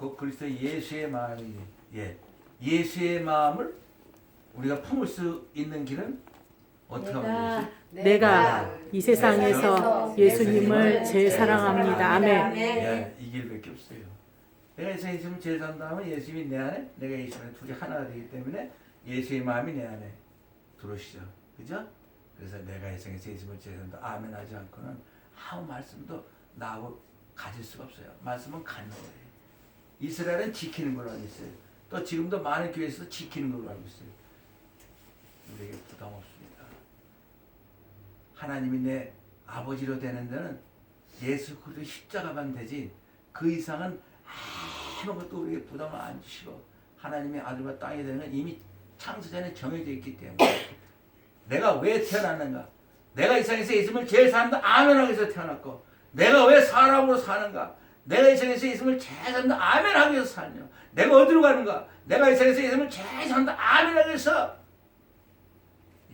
그 그리스도 예수의 마음이 예 예수의 마음을 우리가 품을 수 있는 길은 어떻게 하면 되지? 내가 이 세상에서 예수님을 제일 사랑합니다. 아멘. 예, 이 길밖에 없어요. 내가 예수 예수님을 제일 산다면 예수님이 내 안에, 내가 예수님의 둘이 하나가 되기 때문에 예수의 마음이 내 안에 들어오시죠. 그죠? 그래서 내가 예수에서 예수님을 제일 산다. 아멘 하지 않고는 아무 말씀도 나하고 가질 수가 없어요. 말씀은 갖는 거예요. 이스라엘은 지키는 걸로 알고 있어요. 또 지금도 많은 교회에서 지키는 걸로 알고 있어요. 우리에게 부담 없습니다. 하나님이 내 아버지로 되는 데는 예수 그리스도 십자가만 되지 그 이상은 아무것도 우리에게 부담을 안 주시고 하나님의 아들과 땅이 되는 건 이미 창세전에 정해져 있기 때문에 내가 왜 태어났는가 내가 이 세상에서 예수님을 제일 산다 아멘하기 위해서 태어났고 내가 왜 사람으로 사는가 내가 이 세상에서 예수님을 제일 산다 아멘 하기 위해서 살며 내가 어디로 가는가 내가 이 세상에서 예수님을 제일 산다 아멘 하기 위해서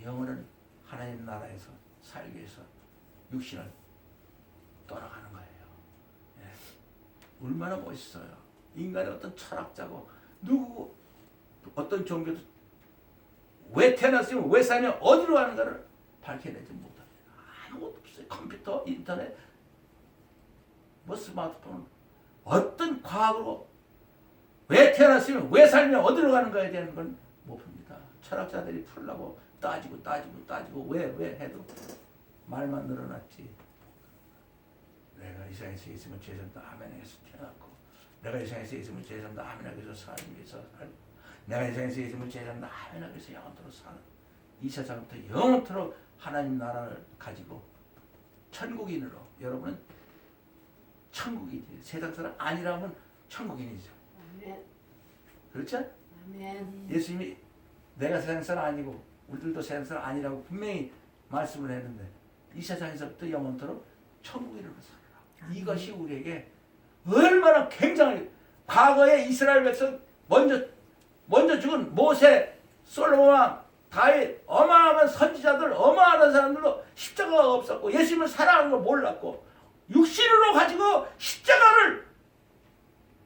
영원한 하나님 나라에서 살기 위해서 육신을 떠나가는 거예요. 예. 얼마나 멋있어요. 인간의 어떤 철학자고 누구고 어떤 종교도 왜 태어났으면 왜 사냐 어디로 가는가를 밝혀내지 못합니다. 아무것도 없어요. 컴퓨터, 인터넷, 뭐 스마트폰 어떤 과학으로 왜 태어났으면 왜 살면 어디로 가는 가에 대한 건못 풉니다. 철학자들이 풀라고 따지고 따지고 따지고 왜 왜 해도 말만 늘어났지. 내가 이 세상에서 있으면 죄송도 아멘에서 태어났고 내가 이 세상에서 있으면 죄송도 아멘에서 위해서 살고 내가 이 세상에서 있으면 죄송도 아멘에서 영원토록 사는 이 세상부터 영원토록 하나님 나라를 가지고 천국인으로 여러분은 천국이지 세상 사람 아니라면 천국인이죠. 그렇죠? 예수님이 내가 세상 사람 아니고 우리들도 세상 사람 아니라고 분명히 말씀을 했는데 이 세상에서부터 영원토록 천국인으로 살아라. 이것이 우리에게 얼마나 굉장히 과거에 이스라엘 백성 먼저 먼저 죽은 모세, 솔로몬 왕, 다윗 어마어마한 선지자들 어마어마한 사람들도 십자가가 없었고 예수님을 사랑하는 걸 몰랐고 육신으로 가지고 십자가를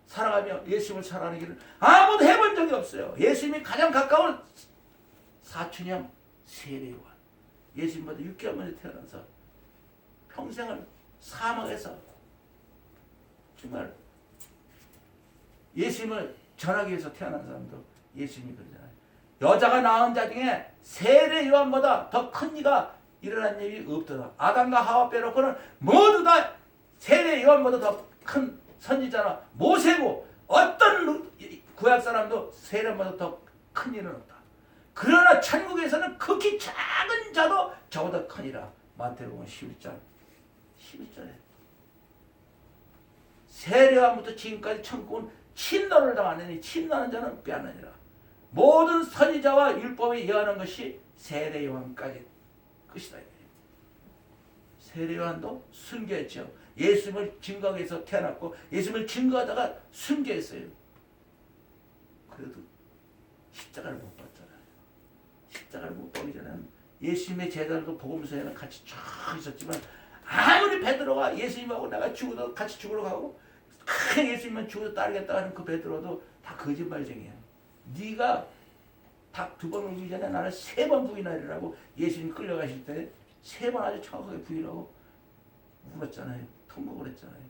살아가며 예수님을 사랑하는 길을 아무도 해본 적이 없어요. 예수님이 가장 가까운 사촌형 세례요한 예수님보다 6개월 먼저 태어나서 평생을 사막에서 정말 예수님을 전하기 위해서 태어난 사람도 예수님이 그러잖아요. 여자가 낳은 자 중에 세례 요한보다 더 큰 이가 일어난 일이 없더라. 아담과 하와 빼놓고는 모두 다 세례 요한보다 더큰 선지자나 모세고 어떤 구약 사람도 세례보다 더 큰 일은 없다. 그러나 천국에서는 극히 작은 자도 저보다 크니라. 마태복음 11장 11절에 세례와부터 지금까지 천국은 침노를 당하느니 침노하는 자는 빼앗느니라. 모든 선지자와 율법이 예언한 것이 세례 요한까지 끝이다. 세례 요한도 순교했죠. 예수님을 증거하기 위해서 태어났고 예수님을 증거하다가 순교했어요. 그래도 십자가를 못 봤잖아요. 십자가를 못 보기 전에는 예수님의 제자들도 복음서에는 같이 쭉 있었지만 아무리 베드로가 예수님하고 내가 죽어도 같이 죽으러 가고 큰 예수님만 죽어도 따르겠다 하는 그 베드로도 다 거짓말쟁이야. 네가 닭 두번 울기 전에 나를 세 번 부인하리라고 예수님 끌려가실 때 세 번 아주 정확하게 부인하고 울었잖아요. 통곡을 했잖아요.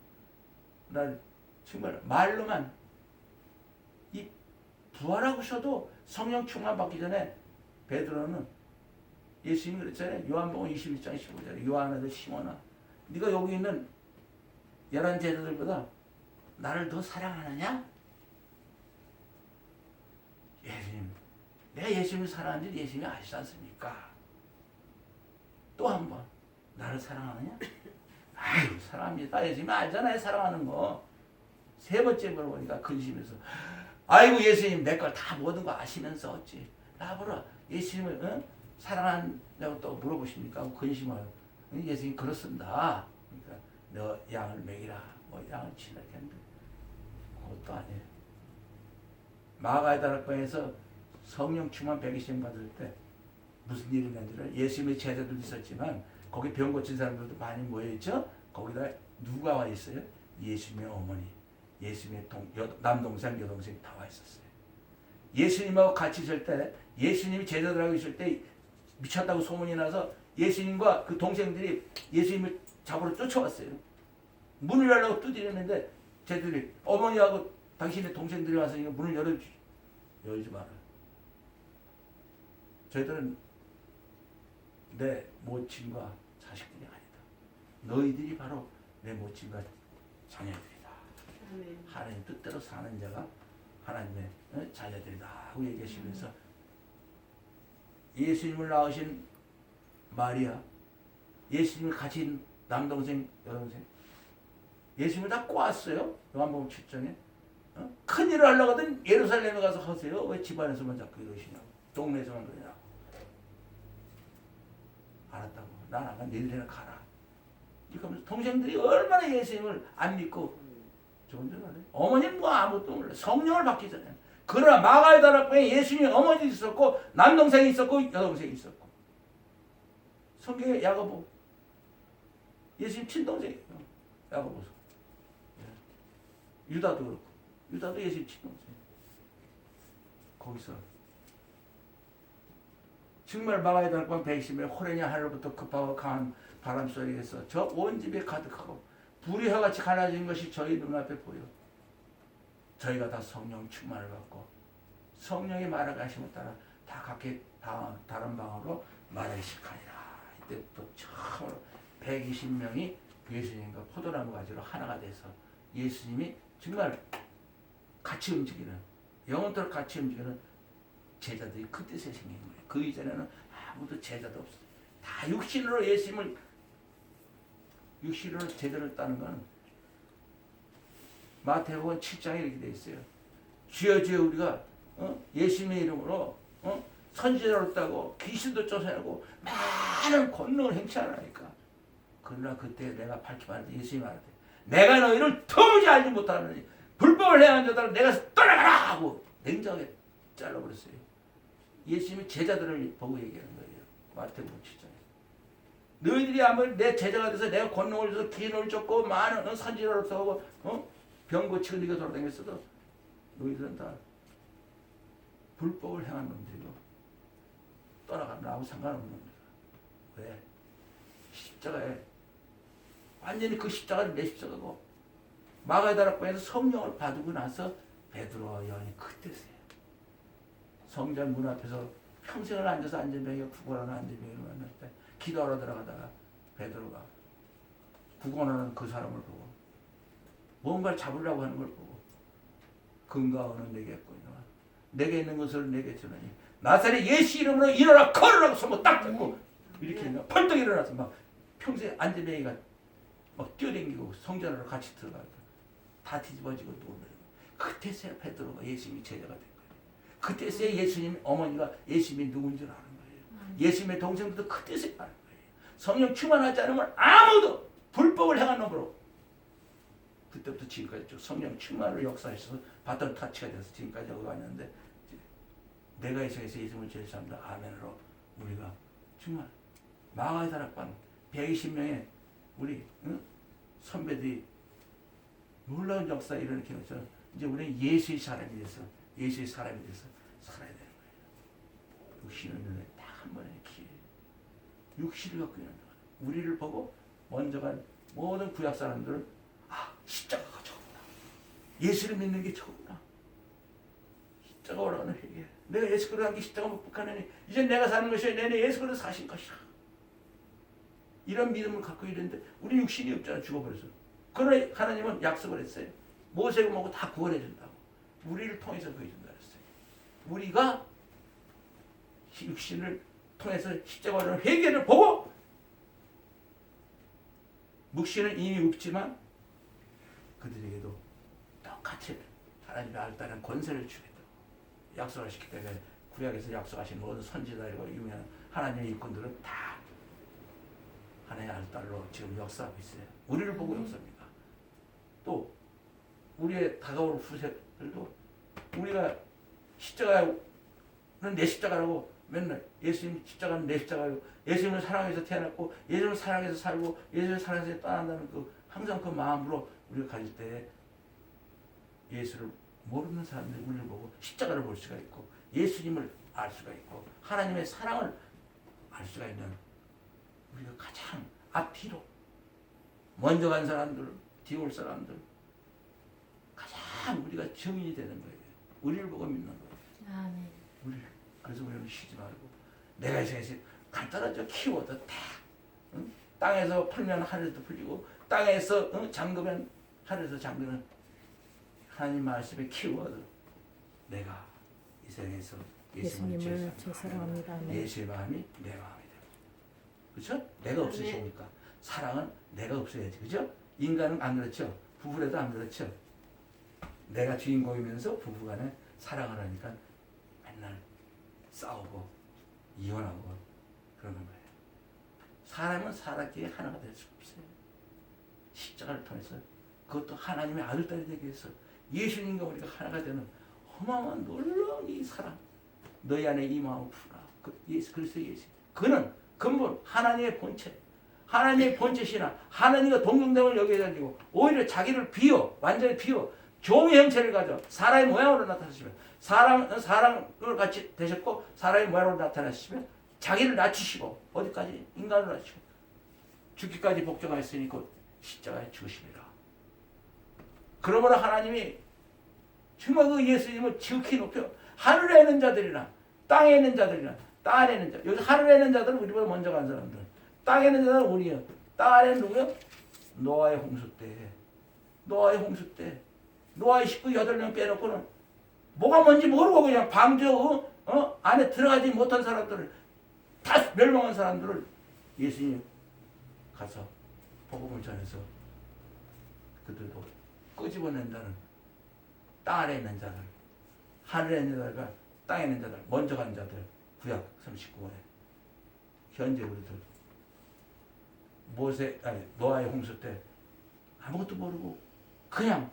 난 정말 말로만 이 부활하고서도 성령 충만 받기 전에 베드로는 예수님이 그랬잖아요. 요한복음 21장 15절에 요한 아들 시몬아 네가 여기 있는 열한 제자들보다 나를 더 사랑하느냐? 예수님 내가 예수님을 사랑하는지 예수님이 아시지 않습니까? 또 한 번 나를 사랑하느냐? 아유 사랑합니다. 예수님이 알잖아요 사랑하는 거. 세 번째 물어보니까 근심해서 아이고 예수님 내 걸 다 모든 거 아시면서 어찌 나보라 예수님을 응? 사랑한다고 또 물어보십니까? 근심을 예수님 그렇습니다. 그러니까 너 양을 먹이라 뭐 양을 치라 그것도 아니에요. 마가다락방에서 성령 충만 백이신 받을 때 무슨 일이 있는지를 예수님의 제자들도 있었지만 거기 병 고친 사람들도 많이 모여있죠. 거기다 누가 와 있어요? 예수님의 어머니 예수님의 동, 여, 남동생 여동생이 다와 있었어요. 예수님하고 같이 있을 때 예수님이 제자들하고 있을 때 미쳤다고 소문이 나서 예수님과 그 동생들이 예수님을 잡으러 쫓아왔어요. 문을 열라고 두드렸는데 쟤들이 어머니하고 당신의 동생들이 와서 문을 열어주 열지. 저희들은 내 모친과 자식들이 아니다. 너희들이 바로 내 모친과 자녀들이다. 하나님 뜻대로 사는 자가 하나님의 어, 자녀들이다 하고 얘기하시면서 예수님을 낳으신 마리아, 예수님을 가진 남동생, 여동생, 예수님을 다 꼬았어요. 요한복음 7장에. 어? 큰 일을 하려고 하든 예루살렘에 가서 하세요. 왜 집안에서만 자꾸 이러시냐고. 동네에서만 그러냐고. 알았다고. 난 안 가. 너희들이나 가라. 이렇게 하면서 동생들이 얼마나 예수님을 안 믿고 좋은 줄 알아요? 어머니는 뭐 아무것도 몰라. 성령을 받기 전에. 그러나 마가의 다락방에 예수님이 어머니 있었고 남동생이 있었고 여동생이 있었고 성경에 야고보 예수님 친동생이에요. 야고보서. 예. 유다도 그렇고 유다도 예수님 친동생. 거기서 정말 마가의 다락방 120일 호레냐 하늘부터 급하고 강한 바람 소리에서 저 온 집에 가득하고 불이 혀같이 갈라진 것이 저희 눈앞에 보여. 저희가 다 성령 충만을 받고 성령의 말을 가심에 따라 다 각기 다, 다른 방으로 시작하니라. 이때부터 처음으로 120명이 예수님과 포도나무 가지로 하나가 돼서 예수님이 정말 같이 움직이는 영원토록 같이 움직이는 제자들이 그때 생긴 거예요. 그 이전에는 아무도 제자도 없어요. 다 육신으로 예수님을 육신으로 제자를 따는 건 마태복음 7장에 이렇게 돼 있어요. 주여 주여 우리가 어? 예수님의 이름으로 어? 선지자로 따고 귀신도 쫓아내고 많은 권능을 행치하라니까. 그러나 그때 내가 밝히 말하되 예수님이 말하되 내가 너희를 도무지 알지 못하느니 불법을 행한 자들은 내가 떠나가라 하고 냉정하게 잘라버렸어요. 예수님이 제자들을 보고 얘기하는 거예요. 마태복음 7장에. 너희들이 아무리 내 제자가 돼서 내가 권능을 줘서 기인을 쫓고 많은 선지자로 써고 어? 병 고치고 네가 돌아다녔어도 너희들은 다 불법을 행한 놈들이고 떠나가는 나하고 상관없는 놈들이야. 왜? 십자가에 완전히 그 십자가를 내 십자가고 마가다락방에서 성령을 받고 나서 베드로와 요한이 그때세요. 성전 문 앞에서 평생을 앉아서 안전병이 구걸하는 안전병을 만났대. 기도하러 들어가다가 베드로가 구걸하는 그 사람을 보고 뭔가를 잡으려고 하는 걸 보고 근거하는 내게 했거니와 내게 있는 것을 내게 주느니 나사렛 예수 이름으로 일어나 걸으라고 손을 딱 잡고 이렇게 하면 펄떡 일어나서 막 평소에 안전뱅이가 막 뛰어댕기고 성전으로 같이 들어가고 다 뒤집어지고 놀라요. 그때서야 베드로가 예수님이 제자가 된 거예요. 그때서야 예수님 어머니가 예수님이 누군지 아는 거예요. 예수님의 동생들도 그때서야 아는 거예요. 성령 충만하지 않으면 아무도 불법을 행한 놈으로 그때부터 지금까지 쭉 성령 충만으로 역사하셔서 바톤 타치가 돼서 지금까지 여기 왔는데 내가 이 세상에서 예수님을 제일 삼다 아멘으로 우리가 정말 마가의 다락방 120명의 우리 응? 선배들이 놀라운 역사에 일어나면서 이제 우리는 예수의 사람이 돼서 예수의 사람이 돼서 살아야 되는 거예요. 육신을 눈에 딱한 번의 기회. 육신을 갖고 있는 거예요. 우리를 보고 먼저 간 모든 구약 사람들은 아 십자가가 저구나. 예수를 믿는 게 저구나. 십자가 오라는 회개. 내가 예수 그리스도 함께 십자가 못 박하느니 이제 내가 사는 것이 아니라 내 예수 그리스도 사신 것이라. 이런 믿음을 갖고 있는데 우리 육신이 없잖아 죽어버려서. 그러나 하나님은 약속을 했어요. 모세가 뭐고 다 구원해 준다고. 우리를 통해서 구해준다 그랬어요. 우리가 육신을 통해서 십자가를 회개를 보고 묵신은 이미 없지만 그들에게도 똑같이 하나님의 알다는 권세를 주겠다고 약속을 시기 때문에 구약에서 약속하신 모든 선지자이고 유명한 하나님의 일꾼들은 다 하나님의 알달로 지금 역사하고 있어요. 우리를 보고 역사합니다. 또 우리의 다가올 후세 들도 우리가 십자가는 내 십자가라고 맨날 예수님 십자가는 내 십자가고 예수님을 사랑해서 태어났고 예수님을 사랑해서 살고 예수님을 사랑해서 떠난다는 그 항상 그 마음으로 우리가 가질 때 예수를 모르는 사람들이 우리를 보고 십자가를 볼 수가 있고 예수님을 알 수가 있고 하나님의 사랑을 알 수가 있는 우리가 가장 앞뒤로 먼저 간 사람들, 뒤올 사람들 가장 우리가 증인이 되는 거예요. 우리를 보고 믿는 거예요. 아멘. 우리 그래서 우리는 쉬지 말고 내가 이 세상에서 간단하죠 키워도 다 응? 땅에서 풀면 하늘에도 풀리고 땅에서 응? 잠그면 하늘에서 잠그는 하나님 말씀에 키워도 내가 이 세상에서 예수님을 예수님을 제일 제 사랑합니다. 아멘. 예수의 마음이 내 마음이 되고 그렇죠? 내가 없으시니까 사랑은 내가 없어야지 그죠? 인간은 안 그렇죠? 부부라도 안 그렇죠? 내가 주인공이면서 부부간에 사랑을 하니까 맨날 싸우고 이혼하고 그러는 거예요. 사람은 사람끼리 하나가 될 수 없어요. 십자가를 통해서 그것도 하나님의 아들 딸이 되기 위해서 예수님과 우리가 하나가 되는 어마어마한 놀라운 이 사랑 너희 안에 이 마음을 풀어라. 그 예수 그리스도 예수. 그는 근본 하나님의 본체. 하나님의 본체시나 하나님과 동등됨을 여기에 가지고 오히려 자기를 비워 완전히 비워 종의 형체를 가져. 사람의 모양으로 나타나시면 사람 사람을 같이 되셨고 사람의 모양으로 나타나시면 자기를 낮추시고 어디까지 인간을 낮추고 죽기까지 복종하였으니 곧 십자가에 죽으십니다. 그러므로 하나님이 정말 그 예수님을 지극히 높여 하늘에 있는 자들이나 땅에 있는 자들이나 땅 안에 있는 자 여기 하늘에 있는 자들은 우리보다 먼저 간 사람들. 땅에 있는 자들은 우리요. 땅 안에 있는 누구요? 노아의 홍수 때. 노아의 홍수 때 노아의 식구 여덟 명 빼놓고는 뭐가 뭔지 모르고 그냥 방저 어? 어? 안에 들어가지 못한 사람들을 다 멸망한 사람들을 예수님 가서 복음을 전해서 그들도 끄집어낸다는 땅 아래 있는 자들 하늘에 있는 자들과 땅에 있는 자들 먼저 간 자들 구약 39권에 현재 우리들 모세 아니 노아의 홍수 때 아무것도 모르고 그냥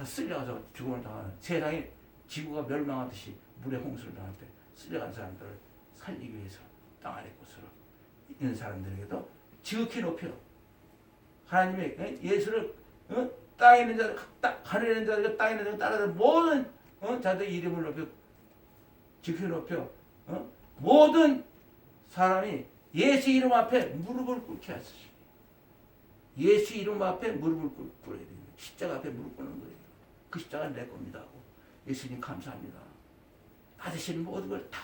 다 쓸려가서 죽음을 당하는 세상에 지구가 멸망하듯이 물의 홍수를 당할 때 쓸려간 사람들을 살리기 위해서 땅 아래 곳으로 있는 사람들에게도 지극히 높여 하나님의 어? 예수를 어? 땅에 있는 자들 땅, 하늘에 있는 자들과 땅에 있는 자들 따라서 모든 어? 자들 이름을 높여 지극히 높여 어? 모든 사람이 예수 이름 앞에 무릎을 꿇게 하시니 예수 이름 앞에 무릎을 꿇- 꿇어야 됩니다. 십자가 앞에 무릎 꿇는 거예요. 그 십자가는 내 겁니다 하고 예수님 감사합니다. 받으시는 모든 걸 다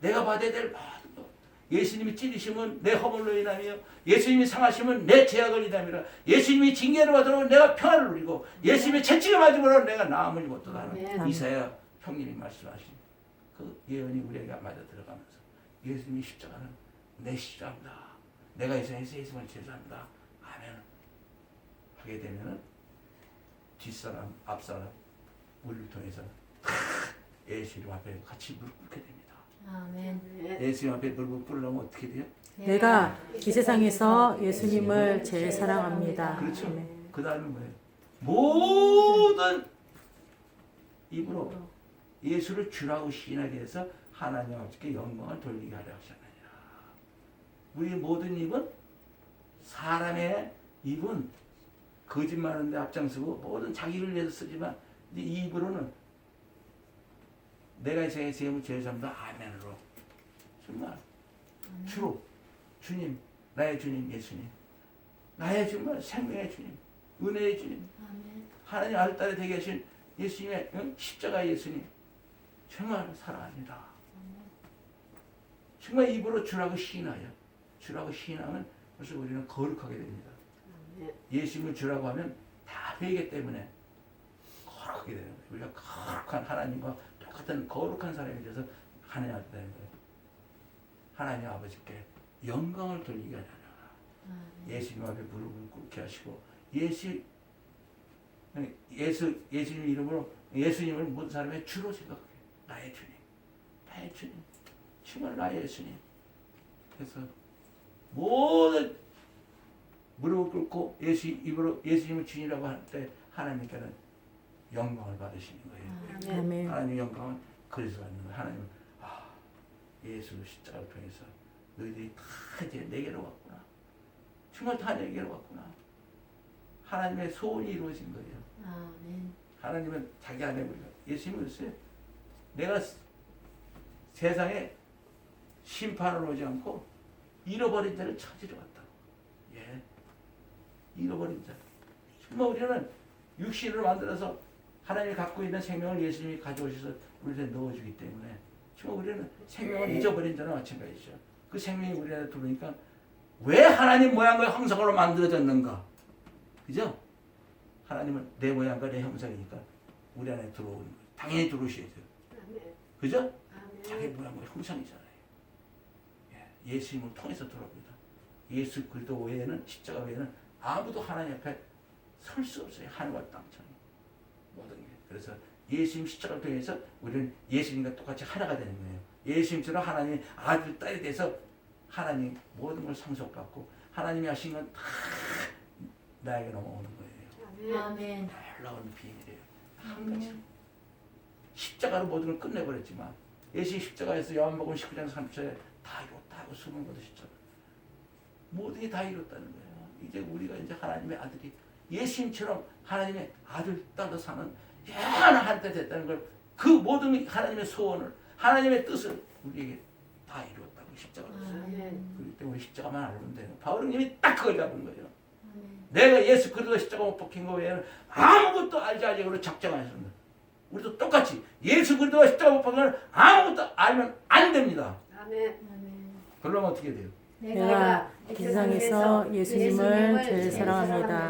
내가 받아야 될 모든 것 예수님이 찌르시면 내 허물로 인하며 예수님이 상하시면 내 죄악을 인하며 예수님이 징계를 받으러 내가 평안을 누리고 예수님이 채찍을 맞으므로 내가 나음을 하는 아멘. 이사야 형님이 말씀하신 그 예언이 우리에게 맞아 들어가면서 예수님이 십자가는 내 십자가입니다. 내가 이 세상에서 예수님을 제사합니다. 아멘 하게 되면은 뒷사람 앞사람 우리를 통해서 예수님 앞에 같이 무릎 꿇게 됩니다. 아멘. 예수님 앞에 무릎 꿇으려면 어떻게 돼요? 내가 이 세상에서 예수님을 제일 사랑합니다. 그렇죠. 그 다음에 뭐예요? 모든 입으로 예수를 주라고 시인하게 해서 하나님 아버지께 영광을 돌리게 하려 하셨느니라. 우리 모든 입은 사람의 입은 거짓말하는데 앞장서고 모든 자기를 위해서 쓰지만 이 입으로는 내가 이 세상에 세움을 제일 잡니다. 아멘으로 정말 주로 주님 나의 주님 예수님 나의 정말 생명의 주님 은혜의 주님 아멘. 하나님 아들 딸이 되게 하신 예수님의 응? 십자가 예수님 정말 사랑합니다. 정말 입으로 주라고 시인하여 주라고 시인하면 벌써 우리는 거룩하게 됩니다. 예수님을 주라고 하면 다 회개 때문에 거룩하게 되는 거예요. 우리가 거룩한 하나님과 똑같은 거룩한 사람이 돼서 하나님 아들 되는 거예요. 하나님 아버지께 영광을 돌리게 하냐. 예수님 앞에 무릎을 꿇게 하시고 예수 예수 예수님 이름으로 예수님을 모든 사람의 주로 생각해 나의 주님 나의 주님 정말 나의 예수님 그래서 모든 무릎을 꿇고 예수 입으로 예수님을 주님이라고 할 때 하나님께는 영광을 받으시는 거예요. 아멘. 하나님 영광은 그래서 받는 거예요. 하나님은 아 예수 십자가를 통해서 너희들이 다 이제 내게로 왔구나. 정말 다 내게로 왔구나. 하나님의 소원이 이루어진 거예요. 아멘. 하나님은 자기 안에 우리가 예수님이 그랬어요. 내가 세상에 심판을 오지 않고 잃어버린 자를 찾으러 왔다고. 예. 잃어버린 자. 정말 우리는 육신을 만들어서 하나님이 갖고 있는 생명을 예수님이 가져오셔서 우리한테 넣어주기 때문에 정말 우리는 생명을 잊어버린 자는 마찬가지죠. 그 생명이 우리 안에 들어오니까 왜 하나님 모양과 형상으로 만들어졌는가? 그죠? 하나님은 내 모양과 내 형상이니까 우리 안에 들어오는 거예요. 당연히 들어오셔야 돼요. 그죠? 자기. 모양과 형상이잖아요. 예, 예수님을 통해서 들어옵니다. 예수 그리스도 외에는 십자가 외에는 아무도 하나님 앞에 설 수 없어요. 하늘과 땅처럼 모든 게. 그래서 예수님 십자가를 통해서 우리는 예수님과 똑같이 하나가 되는 거예요. 예수님처럼 하나님 아들 딸이 돼서 하나님 모든 걸 상속받고 하나님이 하신 건 다 나에게 넘어오는 거예요. 아멘. 놀라운 비밀이에요. 한 가지. 십자가로 모든 걸 끝내버렸지만 예수 십자가에서 요한복음 19장 3절에 다 이뤘다 하고 숨은 것도 십자가. 모든 게 다 이뤘다는 거예요. 이제 우리가 이제 하나님의 아들이 예수님처럼 하나님의 아들 딸로 사는 영원한 한때 됐다는 걸 그 모든 하나님의 소원을 하나님의 뜻을 우리에게 다 이루었다고 십자가로서. 아멘. 그렇기 때문에 십자가만 알면 돼요. 바울은 이미 딱 그걸 잡은 거예요. 아멘. 내가 예수 그리스도 십자가 못 박힌 거 외에는 아무것도 알지 않으려고 작정하셨습니다. 우리도 똑같이 예수 그리스도 십자가 못 박힌 걸 아무것도 알면 안 됩니다. 아멘. 아멘. 그러면 어떻게 돼요? 내가 이 세상에서 예수님을 제일 사랑합니다.